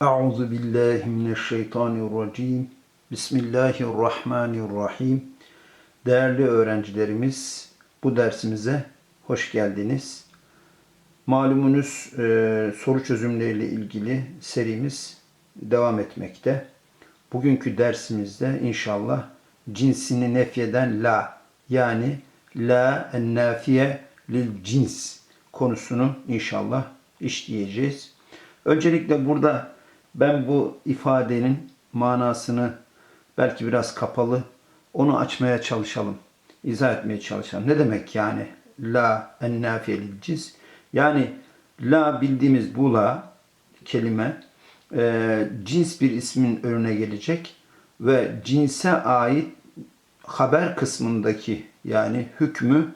Euzu billahi mineşşeytanirracim. Bismillahirrahmanirrahim. Değerli öğrencilerimiz, bu dersimize hoş geldiniz. Malumunuz e, soru çözümleriyle ilgili serimiz devam etmekte. Bugünkü dersimizde inşallah cinsini nefyeden la yani la en nafiye lil cins konusunu inşallah işleyeceğiz. Öncelikle burada ben bu ifadenin manasını belki biraz kapalı onu açmaya çalışalım. izah etmeye çalışalım. Ne demek yani la en nafiye lil cins? Yani la bildiğimiz bu la kelime e, cins bir ismin önüne gelecek ve cinse ait haber kısmındaki yani hükmü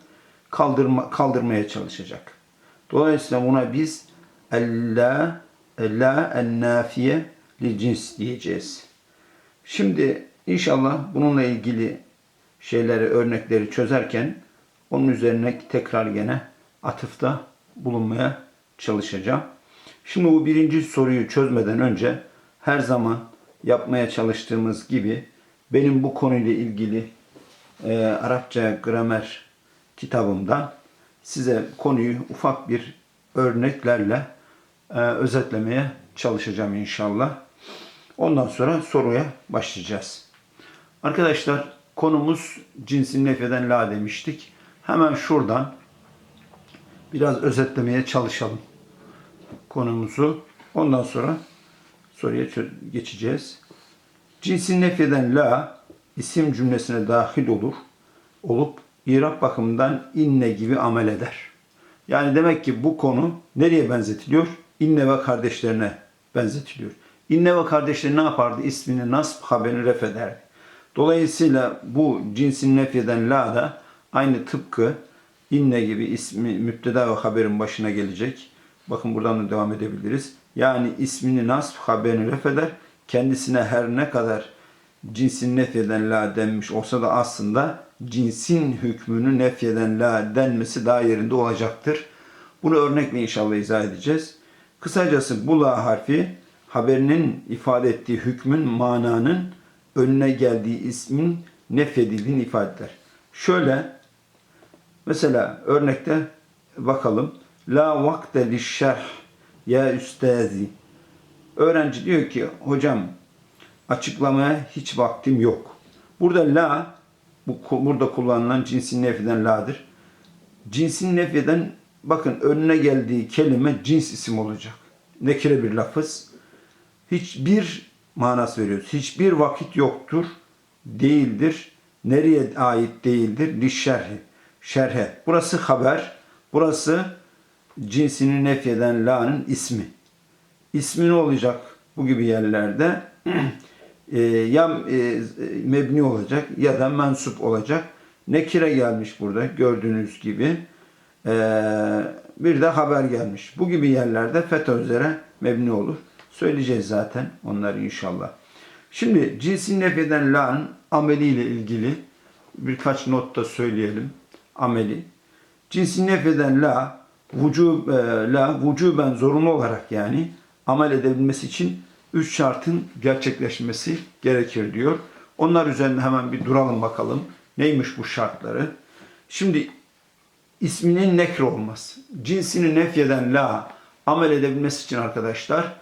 kaldırma, kaldırmaya çalışacak. Dolayısıyla buna biz la la en li cins diyeceğiz. Şimdi inşallah bununla ilgili şeyleri, örnekleri çözerken onun üzerine tekrar gene atıfta bulunmaya çalışacağım. Şimdi bu birinci soruyu çözmeden önce her zaman yapmaya çalıştığımız gibi benim bu konuyla ilgili e, Arapça gramer kitabımdan size konuyu ufak bir örneklerle e, özetlemeye çalışacağım inşallah. Ondan sonra soruya başlayacağız. Arkadaşlar konumuz cinsin nefeden la demiştik. Hemen şuradan biraz özetlemeye çalışalım konumuzu. Ondan sonra soruya geçeceğiz. Cinsin nefyeden la isim cümlesine dahil olur. Olup İrab bakımından inne gibi amel eder. Yani demek ki bu konu nereye benzetiliyor? İnne ve kardeşlerine benzetiliyor. İnne ve kardeşleri ne yapardı? İsmini nasb haberini ref ederdi. Dolayısıyla bu cinsin nefyeden la da aynı tıpkı inne gibi ismi müpteda ve haberin başına gelecek. Bakın buradan da devam edebiliriz. Yani ismini nasb haberini ref eder. Kendisine her ne kadar cinsin nefyeden la denmiş olsa da aslında cinsin hükmünü nefyeden la denmesi daha yerinde olacaktır. Bunu örnekle inşallah izah edeceğiz. Kısacası bu la harfi haberinin ifade ettiği hükmün mananın önüne geldiği ismin nefyedildiğini ifade eder. Şöyle mesela örnekte bakalım. La vakte li şerh ya üstazi. Öğrenci diyor ki hocam açıklamaya hiç vaktim yok. Burada la bu burada kullanılan cinsin nefiden la'dır. Cinsin nefiden bakın önüne geldiği kelime cins isim olacak. Nekire bir lafız. Hiçbir manası veriyoruz. Hiçbir vakit yoktur. Değildir. Nereye ait değildir? Li. Şerhe. Burası haber. Burası cinsini nefyeden la'nın ismi. İsmi ne olacak bu gibi yerlerde? e, ya e, mebni olacak ya da mensup olacak. Nekire gelmiş burada gördüğünüz gibi. E, bir de haber gelmiş. Bu gibi yerlerde fetha üzere mebni olur. Söyleyeceğiz zaten onları inşallah. Şimdi cinsin nefeden la'nın ameliyle ilgili birkaç not da söyleyelim. Ameli. Cinsin nefeden la vücub, e, la vücuben zorunlu olarak yani amel edebilmesi için üç şartın gerçekleşmesi gerekir diyor. Onlar üzerinde hemen bir duralım bakalım. Neymiş bu şartları? Şimdi isminin nekr olması. Cinsini nefyeden la amel edebilmesi için arkadaşlar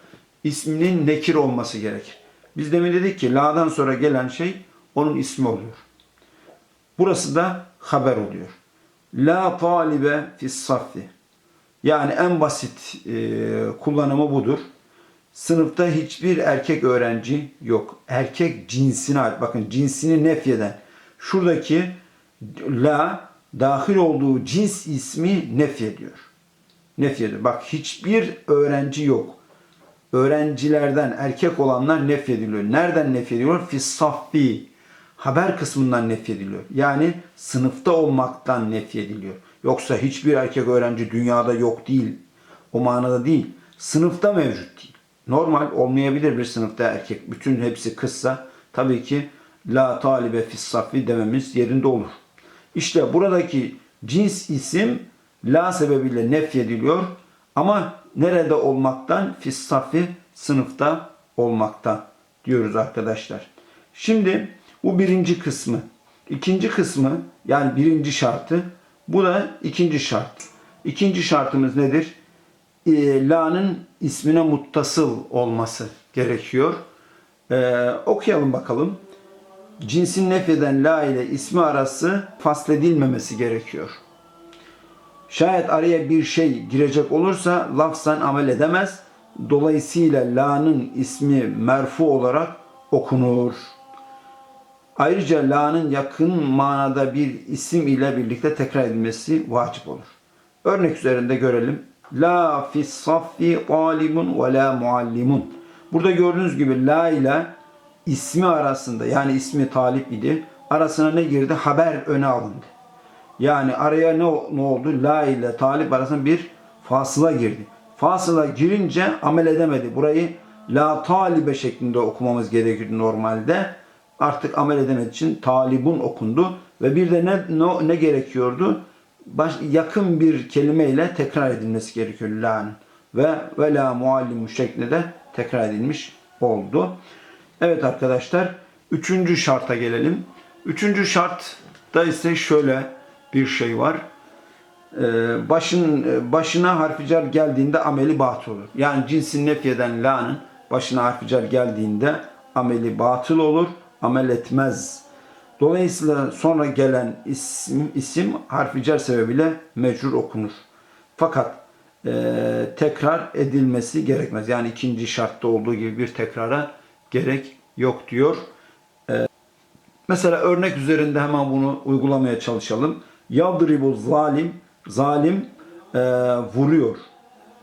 isminin nekir olması gerekir. Biz demin dedik ki la'dan sonra gelen şey onun ismi oluyor. Burası da haber oluyor. La talibe fis saffi. Yani en basit e, kullanımı budur. Sınıfta hiçbir erkek öğrenci yok. Erkek cinsine ait. Bakın cinsini nefyeden. Şuradaki la dahil olduğu cins ismi nefyediyor. Nefyediyor. Bak hiçbir öğrenci yok. Öğrencilerden erkek olanlar nefyediliyor. Nereden nefyediliyor? Fissaffi. Haber kısmından nefyediliyor. Yani sınıfta olmaktan nefyediliyor. Yoksa hiçbir erkek öğrenci dünyada yok değil. O manada değil. Sınıfta mevcut değil. Normal olmayabilir bir sınıfta erkek. Bütün hepsi kızsa tabii ki la talibe fissaffi dememiz yerinde olur. İşte buradaki cins isim la sebebiyle nefyediliyor. Ama nerede olmaktan? Fissafi sınıfta olmakta diyoruz arkadaşlar. Şimdi bu birinci kısmı. İkinci kısmı yani birinci şartı. Bu da ikinci şart. İkinci şartımız nedir? E, la'nın ismine muttasıl olması gerekiyor. E, okuyalım bakalım. Cinsin nefyeden la ile ismi arası fasledilmemesi gerekiyor. Şayet araya bir şey girecek olursa lafzan amel edemez. Dolayısıyla la'nın ismi merfu olarak okunur. Ayrıca la'nın yakın manada bir isim ile birlikte tekrar edilmesi vacip olur. Örnek üzerinde görelim. La fis saffi talibun ve la muallimun. Burada gördüğünüz gibi la ile ismi arasında yani ismi talip idi. Arasına ne girdi? Haber öne alındı. Yani araya ne, ne oldu? La ile talip arasında bir fasıla girdi. Fasıla girince amel edemedi. Burayı la talibe şeklinde okumamız gerekirdi normalde. Artık amel edemediği için talibun okundu. Ve bir de ne, ne, ne gerekiyordu? Baş, yakın bir kelimeyle tekrar edilmesi gerekiyor la'nın. Ve ve la muallimu şeklinde de tekrar edilmiş oldu. Evet arkadaşlar. Üçüncü şarta gelelim. Üçüncü şartta ise şöyle bir şey var. Ee, başın başına harfi cer geldiğinde ameli batıl olur. Yani cinsin nefyeden la'nın başına harfi cer geldiğinde ameli batıl olur, amel etmez. Dolayısıyla sonra gelen isim isim harfi cer sebebiyle mecrur okunur. Fakat e, tekrar edilmesi gerekmez. Yani ikinci şartta olduğu gibi bir tekrara gerek yok diyor. E, mesela örnek üzerinde hemen bunu uygulamaya çalışalım. Yadribu zalim, zalim e, vuruyor.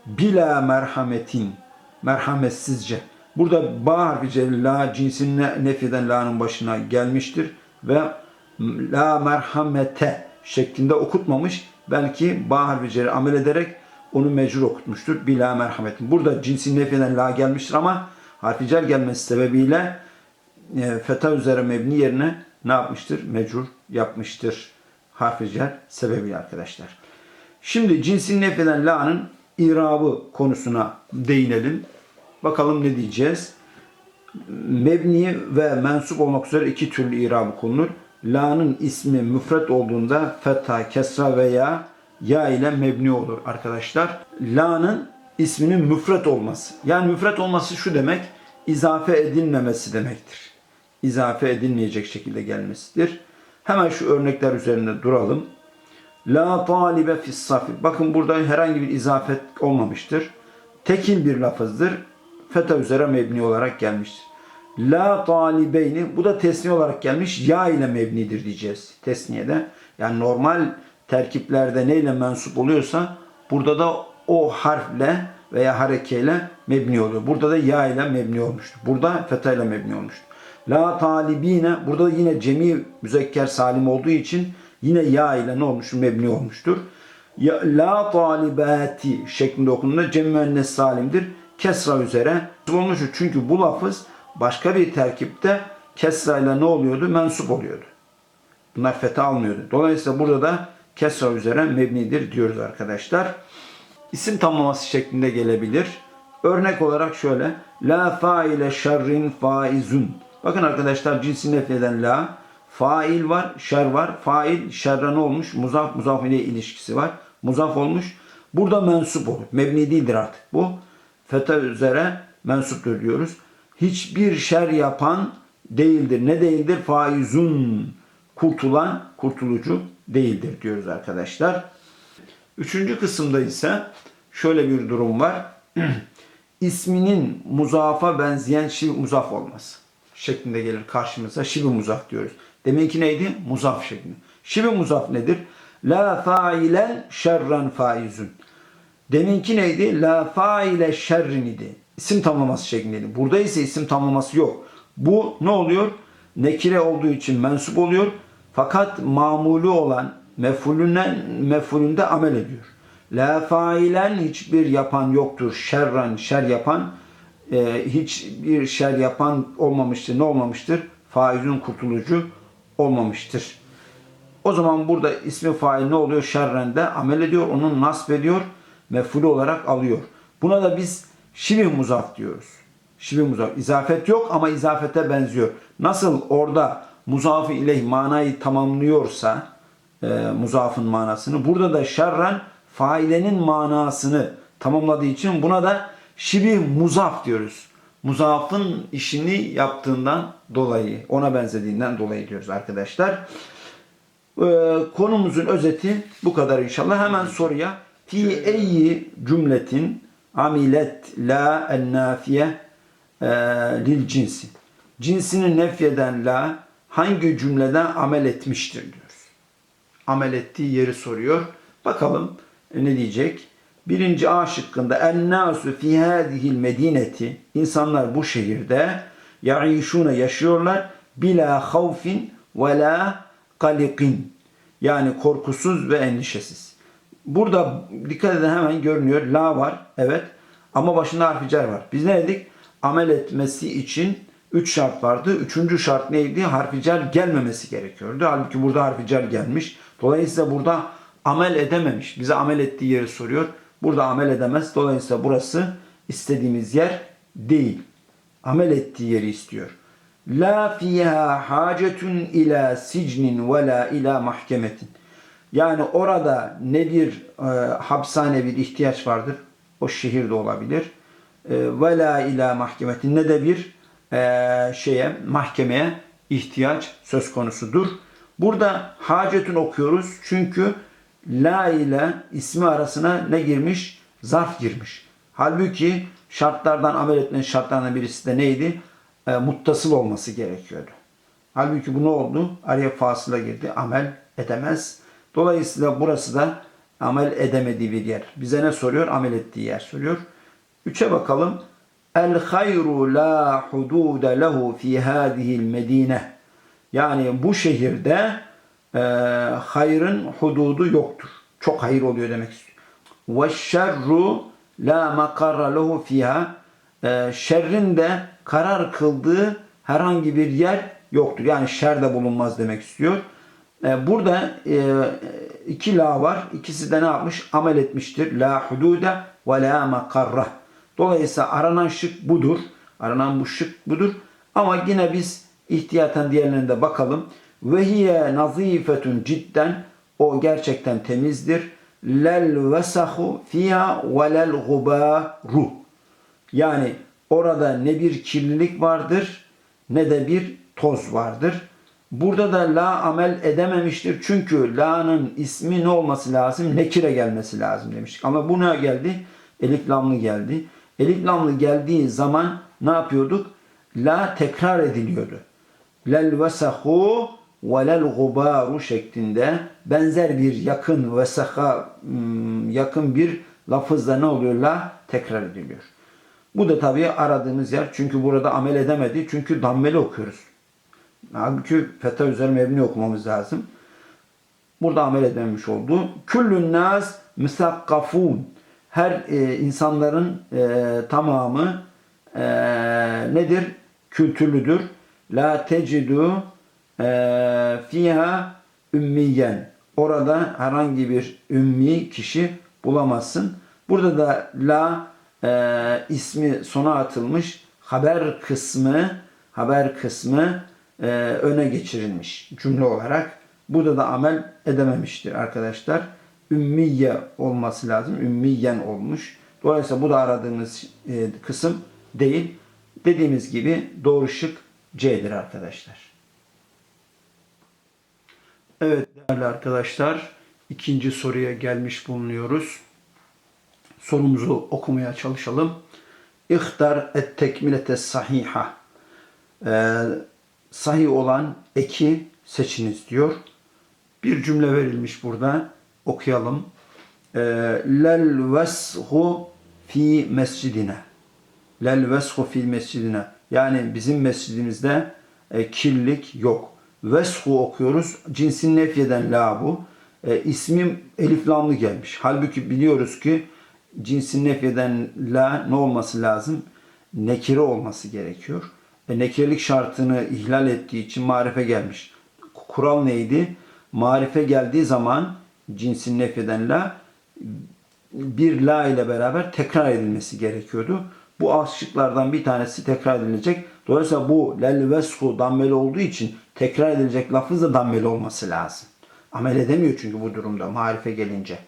Bila merhametin, merhametsizce. Burada ba harfi celil, la cinsinin nefiden la'nın başına gelmiştir ve la merhamete şeklinde okutmamış. Belki ba harfi celil amel ederek onu mecbur okutmuştur. Bila merhametin. Burada cinsin nefiden la gelmiştir ama harfi gelmesi sebebiyle e, feta üzere mebni yerine ne yapmıştır? Mecbur yapmıştır harfi cer sebebiyle arkadaşlar. Şimdi cinsin nefeden la'nın irabı konusuna değinelim. Bakalım ne diyeceğiz? Mebni ve mensup olmak üzere iki türlü irabı konulur. La'nın ismi müfret olduğunda fetha, kesra veya ya ile mebni olur arkadaşlar. La'nın isminin müfret olması. Yani müfret olması şu demek, izafe edilmemesi demektir. İzafe edilmeyecek şekilde gelmesidir. Hemen şu örnekler üzerinde duralım. La talibe fis safi. Bakın burada herhangi bir izafet olmamıştır. Tekil bir lafızdır. Feta üzere mebni olarak gelmiştir. La talibeyni bu da tesni olarak gelmiş. Ya ile mebnidir diyeceğiz tesniyede. Yani normal terkiplerde neyle mensup oluyorsa burada da o harfle veya harekeyle mebni oluyor. Burada da ya ile mebni olmuştur. Burada feta ile mebni olmuştur. La talibine burada da yine cemi müzekker salim olduğu için yine ya ile ne olmuş? Mebni olmuştur. Ya, la talibati şeklinde okunduğunda cemi müennes salimdir. Kesra üzere olmuştur. Çünkü bu lafız başka bir terkipte kesra ile ne oluyordu? Mensup oluyordu. Bunlar feta almıyordu. Dolayısıyla burada da kesra üzere mebnidir diyoruz arkadaşlar. İsim tamlaması şeklinde gelebilir. Örnek olarak şöyle. La faile şerrin faizun. Bakın arkadaşlar cinsi nefyeden la. Fail var, şer var. Fail şerre ne olmuş? Muzaf, muzaf ile ilişkisi var. Muzaf olmuş. Burada mensup olur. Mebni değildir artık bu. Feta üzere mensuptur diyoruz. Hiçbir şer yapan değildir. Ne değildir? Faizun. Kurtulan, kurtulucu değildir diyoruz arkadaşlar. Üçüncü kısımda ise şöyle bir durum var. İsminin muzafa benzeyen şiv muzaf olması şeklinde gelir karşımıza. Şibi muzaf diyoruz. Demek ki neydi? Muzaf şeklinde. Şibi muzaf nedir? La failen şerran faizun. Deminki neydi? La faile şerrin idi. İsim tamlaması şeklindeydi. Burada ise isim tamlaması yok. Bu ne oluyor? Nekire olduğu için mensup oluyor. Fakat mamulü olan mefulünden mefulünde amel ediyor. La failen hiçbir yapan yoktur. Şerran şer yapan e, hiçbir şer yapan olmamıştır. Ne olmamıştır? Faizün kurtulucu olmamıştır. O zaman burada ismi fail ne oluyor? Şerrende amel ediyor. Onun nasp ediyor. mef'ulü olarak alıyor. Buna da biz şibih muzaf diyoruz. Şibih muzaf. İzafet yok ama izafete benziyor. Nasıl orada muzafı ileyh manayı tamamlıyorsa e, muzafın manasını burada da şerren failenin manasını tamamladığı için buna da şibih muzaf diyoruz. Muzafın işini yaptığından dolayı, ona benzediğinden dolayı diyoruz arkadaşlar. Ee, konumuzun özeti bu kadar inşallah. Hemen soruya. Fi eyyi cümletin amilet la en nafiye e, lil cinsi. Cinsini nefyeden la hangi cümleden amel etmiştir diyoruz. Amel ettiği yeri soruyor. Bakalım ne diyecek? Birinci A şıkkında en nasu fi hadihil medineti insanlar bu şehirde yaişuna yaşıyorlar bila havfin ve la kalikin yani korkusuz ve endişesiz. Burada dikkat edin hemen görünüyor. La var. Evet. Ama başında harfi cer var. Biz ne dedik? Amel etmesi için üç şart vardı. Üçüncü şart neydi? Harfi cer gelmemesi gerekiyordu. Halbuki burada harfi cer gelmiş. Dolayısıyla burada amel edememiş. Bize amel ettiği yeri soruyor. Burada amel edemez. Dolayısıyla burası istediğimiz yer değil. Amel ettiği yeri istiyor. La fiha hacetun ila sicnin ve la ila mahkemetin. Yani orada ne bir e, hapishane bir ihtiyaç vardır. O şehirde olabilir. E, ve la ila mahkemetin ne de bir e, şeye mahkemeye ihtiyaç söz konusudur. Burada hacetun okuyoruz çünkü la ile ismi arasına ne girmiş? Zarf girmiş. Halbuki şartlardan amel etmenin şartlarından birisi de neydi? E, muttasıl olması gerekiyordu. Halbuki bu ne oldu? Araya fasıla girdi. Amel edemez. Dolayısıyla burası da amel edemediği bir yer. Bize ne soruyor? Amel ettiği yer soruyor. Üçe bakalım. El hayru la hududa lehu fi hadihil medine. Yani bu şehirde e, hayrın hududu yoktur. Çok hayır oluyor demek istiyor. Ve şerru la makarra lehu fiha. E, şerrin de karar kıldığı herhangi bir yer yoktur. Yani şer de bulunmaz demek istiyor. E, burada e, iki la var. İkisi de ne yapmış? Amel etmiştir. La hudude ve la makarra. Dolayısıyla aranan şık budur. Aranan bu şık budur. Ama yine biz ihtiyaten diğerlerine de bakalım. Ve hiye nazifetun cidden o gerçekten temizdir. Lel vesahu fiha ve lel gubaru. Yani orada ne bir kirlilik vardır ne de bir toz vardır. Burada da la amel edememiştir. Çünkü la'nın ismi ne olması lazım? Nekire gelmesi lazım demiştik. Ama bu ne geldi? Elif lamlı geldi. Elif lamlı geldiği zaman ne yapıyorduk? La tekrar ediliyordu. Lel vesahu ve lel gubaru şeklinde benzer bir yakın vesaha hmm, yakın bir lafızla ne oluyor? La tekrar ediliyor. Bu da tabii aradığımız yer. Çünkü burada amel edemedi. Çünkü dammeli okuyoruz. Halbuki fetha üzeri mebni okumamız lazım. Burada amel edememiş oldu. Küllün nas misakkafun. Her e, insanların e, tamamı e, nedir? Kültürlüdür. La tecidu fiha ümmiyen. Orada herhangi bir ümmi kişi bulamazsın. Burada da la e, ismi sona atılmış. Haber kısmı haber kısmı e, öne geçirilmiş cümle olarak. Burada da amel edememiştir arkadaşlar. Ümmiye olması lazım. Ümmiyen olmuş. Dolayısıyla bu da aradığımız e, kısım değil. Dediğimiz gibi doğru şık C'dir arkadaşlar. Evet değerli arkadaşlar ikinci soruya gelmiş bulunuyoruz. Sorumuzu okumaya çalışalım. İhtar et tekmilete sahiha. Ee, sahih olan eki seçiniz diyor. Bir cümle verilmiş burada. Okuyalım. Ee, Lel veshu fi mescidine. Lel veshu fi mescidine. Yani bizim mescidimizde e, kirlilik yok. Veshu okuyoruz. Cinsin nefyeden la bu. E, ismim elif lamlı gelmiş. Halbuki biliyoruz ki cinsin nefyeden la ne olması lazım? Nekire olması gerekiyor. E, nekirelik şartını ihlal ettiği için marife gelmiş. Kural neydi? Marife geldiği zaman cinsin nefyeden la bir la ile beraber tekrar edilmesi gerekiyordu. Bu az şıklardan bir tanesi tekrar edilecek. Dolayısıyla bu lel vesku dammeli olduğu için tekrar edilecek lafız da dammeli olması lazım. Amel edemiyor çünkü bu durumda marife gelince.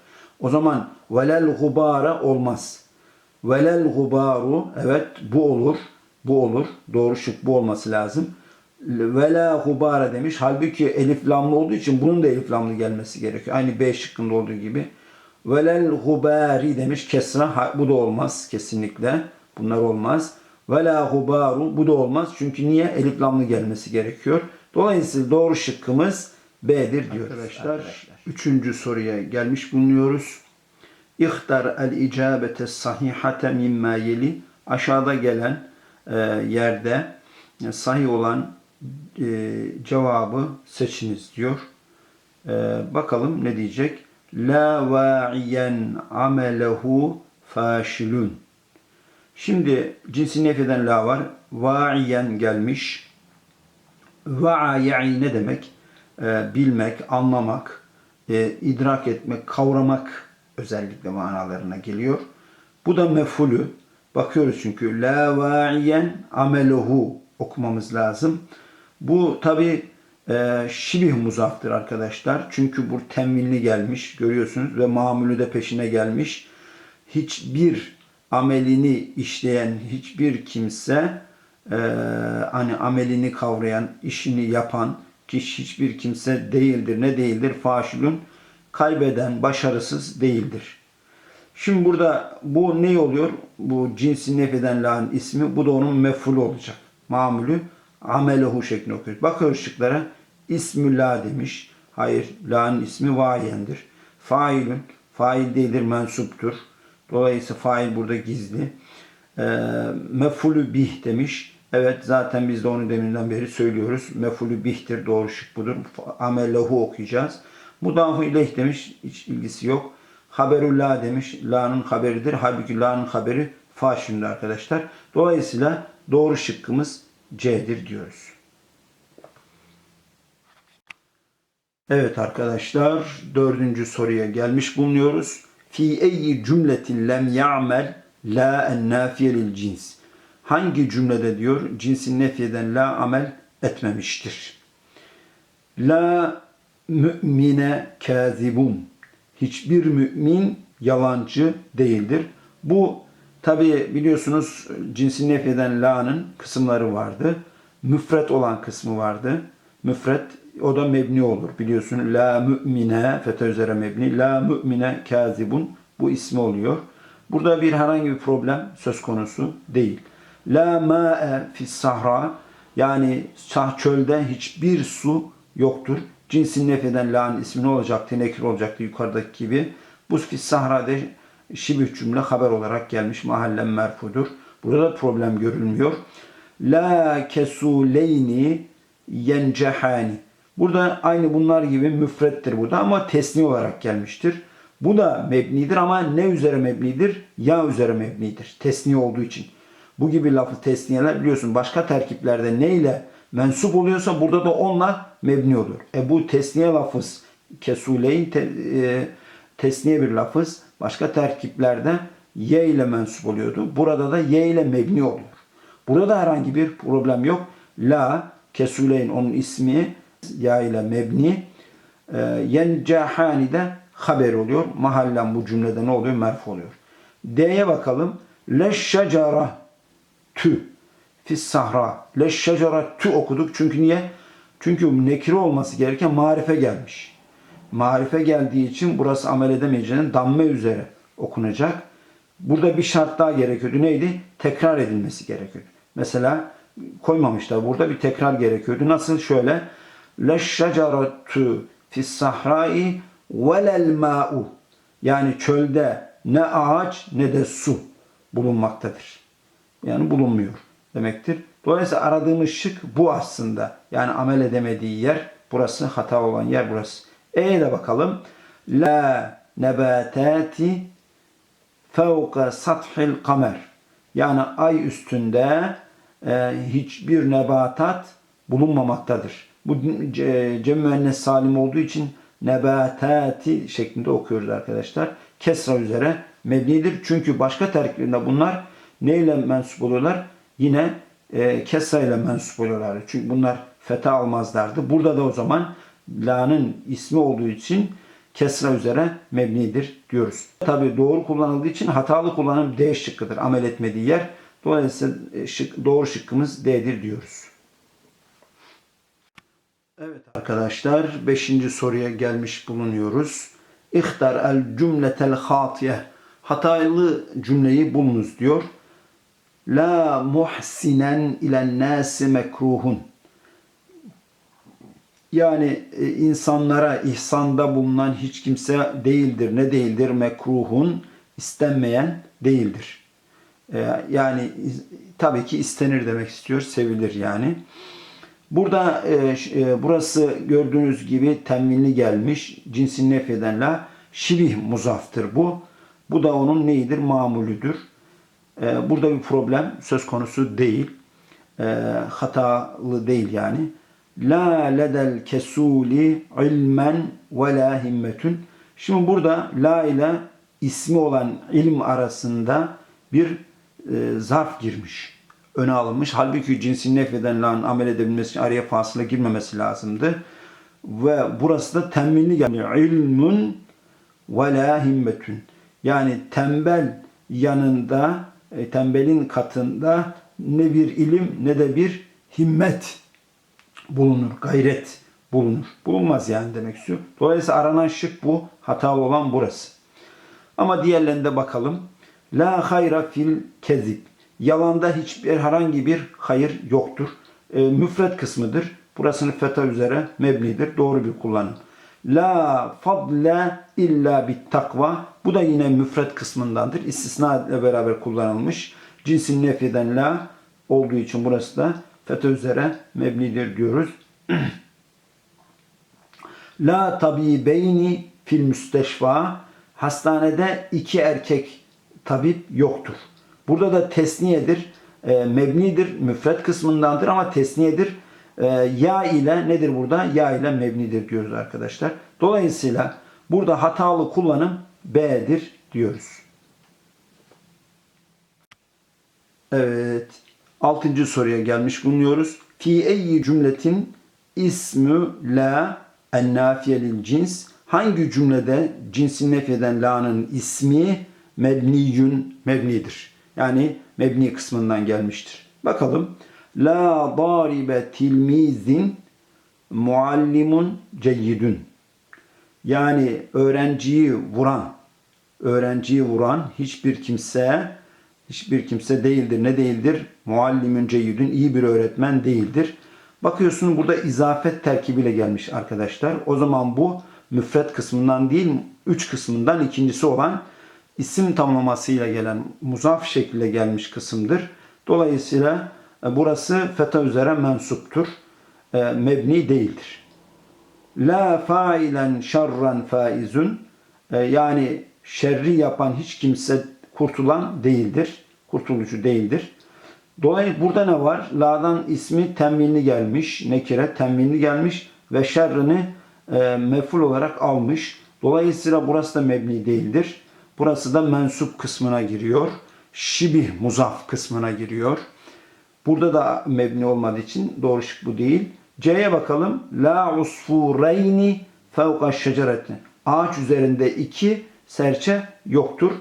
O zaman velel gubara olmaz. Velel gubaru evet bu olur. Bu olur. Doğru şık bu olması lazım. Vela gubara demiş. Halbuki elif lamlı olduğu için bunun da elif lamlı gelmesi gerekiyor. Aynı B şıkkında olduğu gibi. Velel gubari demiş. Kesra bu da olmaz kesinlikle. Bunlar olmaz. Vela gubaru bu da olmaz. Çünkü niye? Elif lamlı gelmesi gerekiyor. Dolayısıyla doğru şıkkımız B'dir diyoruz. Arkadaşlar, üçüncü soruya gelmiş bulunuyoruz. İhtar el icabete sahihate mimma yeli. Aşağıda gelen e, yerde e, sahih olan e, cevabı seçiniz diyor. E, bakalım ne diyecek? La va'iyen amelehu faşilun. Şimdi cinsi nefeden la var. Va'iyen gelmiş. Va'a ya'i ne demek? Ee, bilmek, anlamak, e, idrak etmek, kavramak özellikle manalarına geliyor. Bu da mefulü. Bakıyoruz çünkü la va'iyen ameluhu okumamız lazım. Bu tabi e, şibih muzaftır arkadaşlar. Çünkü bu temvinli gelmiş görüyorsunuz ve mamülü de peşine gelmiş. Hiçbir amelini işleyen hiçbir kimse e, hani amelini kavrayan, işini yapan kişi hiçbir kimse değildir. Ne değildir? Faşilun kaybeden, başarısız değildir. Şimdi burada bu ne oluyor? Bu cinsi nefeden la'nın ismi. Bu da onun mefulü olacak. Mamülü amelehu şeklinde okuyoruz. Bakıyoruz şıklara. İsmü demiş. Hayır. La'nın ismi vayendir. Failün. Fail değildir. Mensuptur. Dolayısıyla fail burada gizli. E, mefulü bih demiş. Evet zaten biz de onu deminden beri söylüyoruz. Mefulü bihtir. Doğru şık budur. Amellehu okuyacağız. Mudafu ileyh demiş. Hiç ilgisi yok. Haberullah demiş. La'nın haberidir. Halbuki la'nın haberi faşimdi arkadaşlar. Dolayısıyla doğru şıkkımız C'dir diyoruz. Evet arkadaşlar dördüncü soruya gelmiş bulunuyoruz. Fi eyyi cümletin lem ya'mel la en cins. Hangi cümlede diyor cinsin nefyeden la amel etmemiştir. La mümine kazibun. Hiçbir mümin yalancı değildir. Bu tabi biliyorsunuz cinsin nefyeden la'nın kısımları vardı. Müfret olan kısmı vardı. Müfret o da mebni olur. Biliyorsun la mümine fete üzere mebni. La mümine kazibun bu ismi oluyor. Burada bir herhangi bir problem söz konusu değil. La ma'e fis sahra yani sah çölde hiçbir su yoktur. Cinsin nefeden la'nın ismi ne olacaktı? Nekir olacaktı yukarıdaki gibi. Bu fis sahra'da şibih cümle haber olarak gelmiş. Mahallen merfudur. Burada problem görülmüyor. La kesuleyni yencehani. Burada aynı bunlar gibi müfrettir burada ama tesni olarak gelmiştir. Bu da mebnidir ama ne üzere mebnidir? Ya üzere mebnidir. Tesni olduğu için. Bu gibi lafı tesniyeler biliyorsun başka terkiplerde ne ile mensup oluyorsa burada da onunla mebni olur. E bu tesniye lafız kesuleyn te, e, tesniye bir lafız başka terkiplerde ye ile mensup oluyordu. Burada da ye ile mebni oluyor. Burada herhangi bir problem yok. La kesuleyn onun ismi ya ile mebni e, yencahani de haber oluyor. Mahallen bu cümlede ne oluyor? Merfu oluyor. D'ye bakalım. Leşşecara tü fis sahra. Leşşecara tü okuduk. Çünkü niye? Çünkü nekire olması gereken marife gelmiş. Marife geldiği için burası amel edemeyeceğinin damme üzere okunacak. Burada bir şart daha gerekiyordu. Neydi? Tekrar edilmesi gerekiyordu. Mesela koymamışlar. Burada bir tekrar gerekiyordu. Nasıl? Şöyle. Leşşecaratu fis sahrai velel ma'u. Yani çölde ne ağaç ne de su bulunmaktadır. Yani bulunmuyor demektir. Dolayısıyla aradığımız şık bu aslında. Yani amel edemediği yer burası, hata olan yer burası. E'ye de bakalım. La nebatati fevka sathil kamer. Yani ay üstünde e, hiçbir nebatat bulunmamaktadır. Bu cem müennes salim olduğu için nebatati şeklinde okuyoruz arkadaşlar. Kesra üzere mebnidir. Çünkü başka terkibinde bunlar neyle mensup oluyorlar? Yine e, kesra ile mensup oluyorlar. Çünkü bunlar feta almazlardı. Burada da o zaman la'nın ismi olduğu için kesra üzere mebnidir diyoruz. Tabi doğru kullanıldığı için hatalı kullanım D şıkkıdır. Amel etmediği yer. Dolayısıyla e, şık, doğru şıkkımız D'dir diyoruz. Evet arkadaşlar 5. soruya gelmiş bulunuyoruz. İhtar el cümletel hatiye. Hatalı cümleyi bulunuz diyor. La muhsinen ilen nasi mekruhun. Yani e, insanlara ihsanda bulunan hiç kimse değildir. Ne değildir? Mekruhun istenmeyen değildir. E, Yani tabii ki istenir demek istiyor. Sevilir yani. Burada e, e, burası gördüğünüz gibi temminli gelmiş. Cinsin nefyeden la şibih muzaftır bu. Bu da onun neyidir? Mamulüdür. E, burada bir problem söz konusu değil. E, hatalı değil yani. La ledel kesuli ilmen ve la himmetün. Şimdi burada la ile ismi olan ilm arasında bir e, zarf girmiş. Öne alınmış. Halbuki cinsin nefyeden la'nın amel edebilmesi için araya fasıla girmemesi lazımdı. Ve burası da temminli gelmiyor. İlmun ve la himmetün. Yani tembel yanında, e, tembelin katında ne bir ilim ne de bir himmet bulunur, gayret bulunur. Bulunmaz yani demek istiyor. Dolayısıyla aranan şık bu, hatalı olan burası. Ama diğerlerine bakalım. La hayra fil kezib. Yalanda hiçbir herhangi bir hayır yoktur. E, müfret kısmıdır. Burasını feta üzere mebnidir. Doğru bir kullanım. La fadle illa bit takva. Bu da yine müfret kısmındandır. İstisna ile beraber kullanılmış. Cinsin nefiden la olduğu için burası da feta üzere mebnidir diyoruz. La tabibeyni fil müsteşfa. Hastanede iki erkek tabip yoktur. Burada da tesniyedir. E, mebnidir. Müfret kısmındandır ama tesniyedir. E, ya ile nedir burada? Ya ile mebnidir diyoruz arkadaşlar. Dolayısıyla burada hatalı kullanım B'dir diyoruz. Evet. Altıncı soruya gelmiş bulunuyoruz. Fi eyyi cümletin ismü la en nafiyelil cins. Hangi cümlede cinsin nefyeden la'nın ismi mebniyün mebnidir. Yani mebni kısmından gelmiştir. Bakalım. La daribe tilmizin muallimun ceyyidün. Yani öğrenciyi vuran, öğrenciyi vuran hiçbir kimse hiçbir kimse değildir. Ne değildir? Muallimun ceyyidün iyi bir öğretmen değildir. Bakıyorsun burada izafet terkibiyle gelmiş arkadaşlar. O zaman bu müfret kısmından değil, üç kısmından ikincisi olan isim tamlamasıyla gelen muzaf şekilde gelmiş kısımdır. Dolayısıyla e, burası feta üzere mensuptur. E, Mebni değildir. La failen şerran faizun E, yani şerri yapan hiç kimse kurtulan değildir. Kurtulucu değildir. Dolayısıyla burada ne var? La'dan ismi temminli gelmiş. Nekire temminli gelmiş ve şerrini e, meful olarak almış. Dolayısıyla burası da mebni değildir. Burası da mensup kısmına giriyor. Şibih muzaf kısmına giriyor. Burada da mebni olmadığı için doğru şık bu değil. C'ye bakalım. La usfureyni fevka şecereti. Ağaç üzerinde iki serçe yoktur.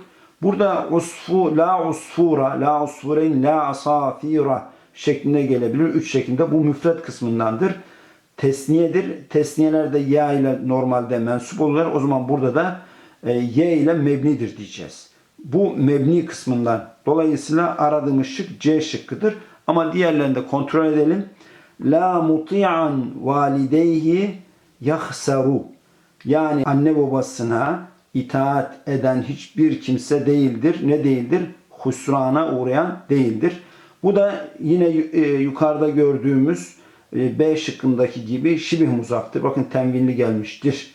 Burada usfu, la usfura, la usfureyn, la asafira şeklinde gelebilir. Üç şeklinde bu müfret kısmındandır. Tesniyedir. Tesniyelerde ya ile normalde mensup olurlar. O zaman burada da e, y ile mebnidir diyeceğiz. Bu mebni kısmından. Dolayısıyla aradığımız şık C şıkkıdır. Ama diğerlerini de kontrol edelim. La muti'an valideyhi yahsaru. Yani anne babasına itaat eden hiçbir kimse değildir. Ne değildir? Husrana uğrayan değildir. Bu da yine e, yukarıda gördüğümüz e, B şıkkındaki gibi şibih muzaftır. Bakın tenvinli gelmiştir.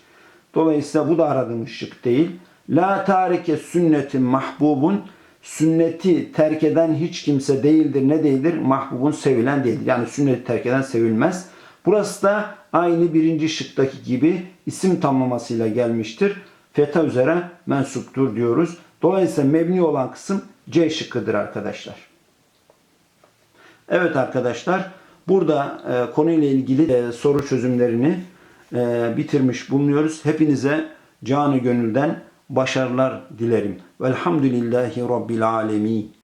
Dolayısıyla bu da aradığımız şık değil. La tarike sünnetin mahbubun sünneti terk eden hiç kimse değildir. Ne değildir? Mahbubun sevilen değildir. Yani sünneti terk eden sevilmez. Burası da aynı birinci şıktaki gibi isim tamlamasıyla gelmiştir. Feta üzere mensuptur diyoruz. Dolayısıyla mebni olan kısım C şıkkıdır arkadaşlar. Evet arkadaşlar burada e, konuyla ilgili e, soru çözümlerini e, bitirmiş bulunuyoruz. Hepinize canı gönülden başarılar dilerim. Velhamdülillahi Rabbil Alemin.